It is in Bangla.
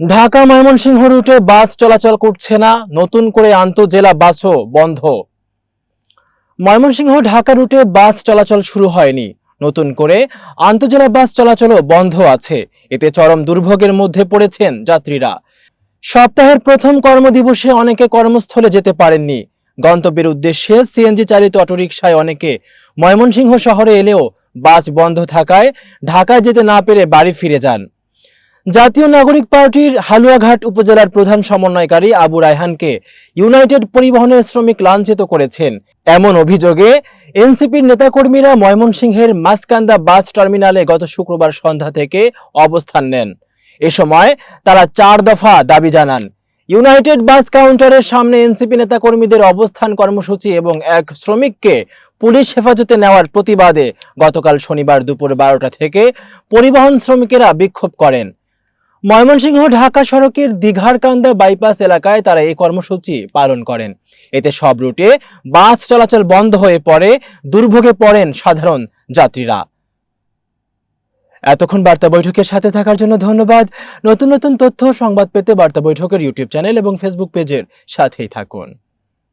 ঢাকা ময়মনসিংহ রুটে বাস চলাচল করছে না, নতুন করে আন্তজেলা বাসও বন্ধ। ময়মনসিংহ ঢাকা রুটে বাস চলাচল শুরু হয়নি, নতুন করে আন্তজেলা বাস চলাচলও বন্ধ আছে। এতে চরম দুর্ভোগের মধ্যে পড়েছেন যাত্রীরা। সপ্তাহের প্রথম কর্মদিবসে অনেকে কর্মস্থলে যেতে পারেননি। গন্তব্যের উদ্দেশ্যে সিএনজি চালিত অটোরিকশায় অনেকে ময়মনসিংহ শহরে এলেও বাস বন্ধ থাকায় ঢাকায় যেতে না পেরে বাড়ি ফিরে যান। জাতীয় নাগরিক পার্টির হালুয়াঘাট উপজেলার প্রধান সমন্বয়কারী আবু রায়হানকে ইউনাইটেড পরিবহনের শ্রমিক লাঞ্ছিত করেছেন। এমন অভিযোগে এনসিপির নেতাকর্মীরা ময়মনসিংহের মাসকান্দা বাস টার্মিনালে গত শুক্রবার সন্ধ্যা থেকে অবস্থান নেন। এ সময় তারা চার দফা দাবি জানান। ইউনাইটেড বাস কাউন্টারের সামনে এনসিপি নেতাকর্মীদের অবস্থান কর্মসূচি এবং এক শ্রমিককে পুলিশ হেফাজতে নেওয়ার প্রতিবাদে গতকাল শনিবার দুপুর বারোটা থেকে পরিবহন শ্রমিকেরা বিক্ষোভ করেন। ময়মনসিংহ ঢাকা সড়কের দীঘারকান্দা বাইপাস এলাকায় তারা এই কর্মসূচি পালন করেন। এতে সব রুটে বাস চলাচল বন্ধ হয়ে পড়ে, দুর্ভোগে পড়েন সাধারণ যাত্রীরা। এতক্ষণ বার্তা বৈঠকের সাথে থাকার জন্য ধন্যবাদ। নতুন নতুন তথ্য সংবাদ পেতে বার্তা বৈঠকের ইউটিউব চ্যানেল এবং ফেসবুক পেজের সাথেই থাকুন।